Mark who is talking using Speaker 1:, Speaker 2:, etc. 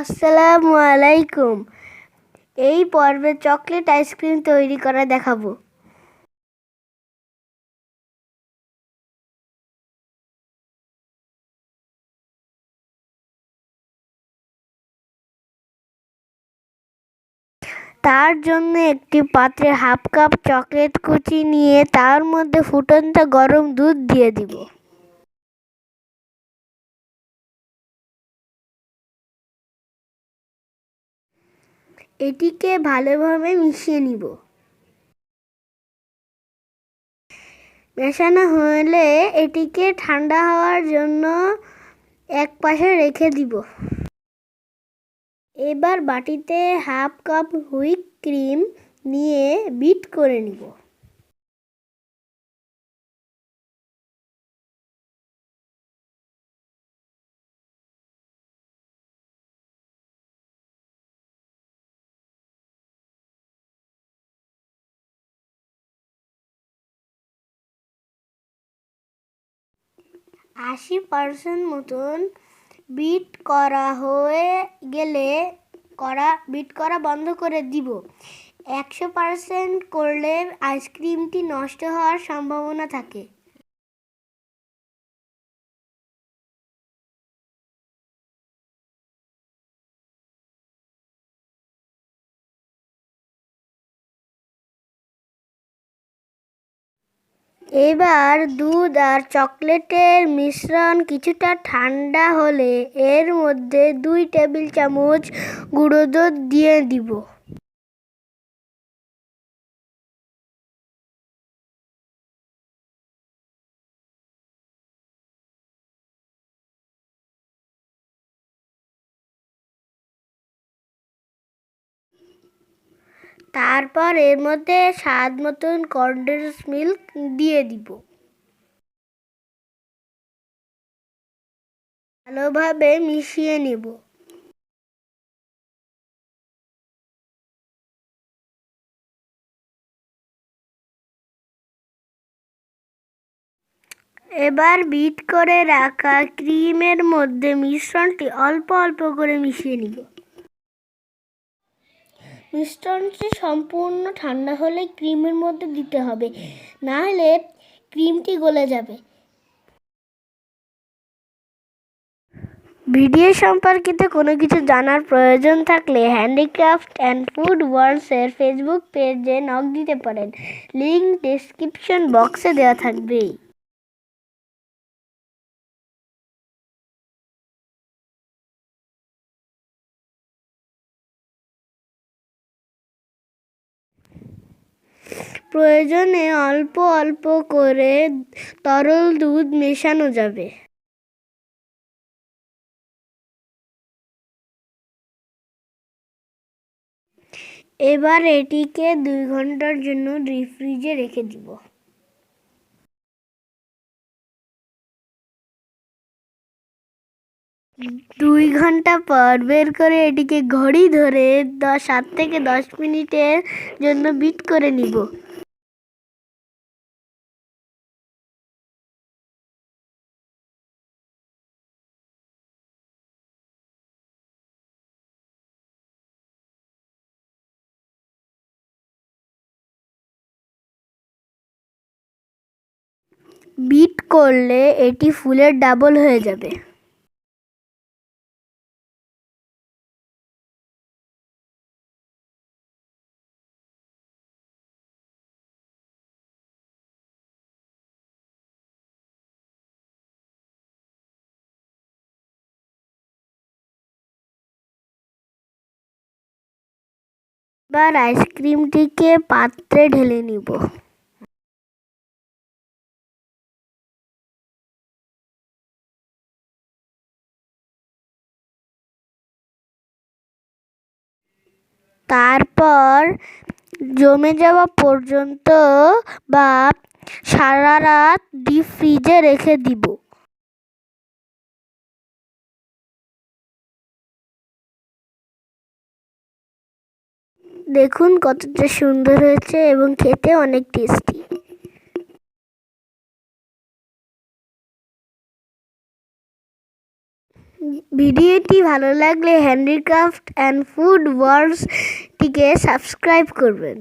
Speaker 1: আসসালামু আলাইকুম। এই পর্বে চকলেট আইসক্রিম তৈরি করা দেখাবো। তার জন্য একটি পাত্রে হাফ কাপ চকলেট কুচি নিয়ে তার মধ্যে ফুটন্ত গরম দুধ দিয়ে দিব। এটিকে ভালোভাবে মিশিয়ে নিব। মেশানো হলে এটিকে ঠান্ডা হওয়ার জন্য এক পাশে রেখে দিব। এবার বাটিতে হাফ কাপ হুইপ ক্রিম নিয়ে বিট করে নিব। আশি পার্সেন্ট মতন বিট করা হয়ে গেলে করা বিট করা বন্ধ করে দিব। একশো পার্সেন্ট করলে আইসক্রিমটি নষ্ট হওয়ার সম্ভাবনা থাকে। এবার দুধ আর চকলেটের মিশ্রণ কিছুটা ঠান্ডা হলে এর মধ্যে দুই টেবিল চামচ গুঁড়ো দুধ দিয়ে দিব। তারপর এর মধ্যে স্বাদ মতন কনডেন্স মিল্ক দিয়ে দিব। ভালোভাবে মিশিয়ে নেব। এবার বিট করে রাখা ক্রিমের মধ্যে মিশ্রণটি অল্প অল্প করে মিশিয়ে নিব। মিশ্রণটি সম্পূর্ণ ঠান্ডা হলে ক্রিমের মধ্যে দিতে হবে। না হলে ক্রিমটি গলে যাবে। ভিডিও সম্পর্কিত কোনো কিছু জানার প্রয়োজন থাকলে হ্যান্ডিক্রাফট অ্যান্ড ফুড ওয়ার্ল্ডসের ফেসবুক পেজে নক দিতে পারেন। লিঙ্ক ডিসক্রিপশন বক্সে দেওয়া থাকবে। প্রয়োজনে অল্প অল্প করে তরল দুধ মেশানো যাবে। এবার এটিকে দুই ঘণ্টার জন্য ডিপ ফ্রিজে রেখে দিব। দুই ঘণ্টা পর বের করে এটিকে ঘড়ি ধরে দশ, সাত থেকে দশ মিনিটের জন্য বিট করে নিব। বিট করলে এটি ফুলের ডাবল হয়ে যাবে। এবার আইসক্রিমটিকে পাত্রে ঢেলে নিব। তারপর জমে যাওয়া পর্যন্ত বা সারা রাত ডিপ ফ্রিজে রেখে দিব। দেখুন কতটা সুন্দর হয়েছে এবং খেতে অনেক টেস্টি ভিডিওটি ভালো লাগলে হ্যান্ডিক্রাফট অ্যান্ড ফুড ওয়ার্ডসটিকে সাবস্ক্রাইব করবেন।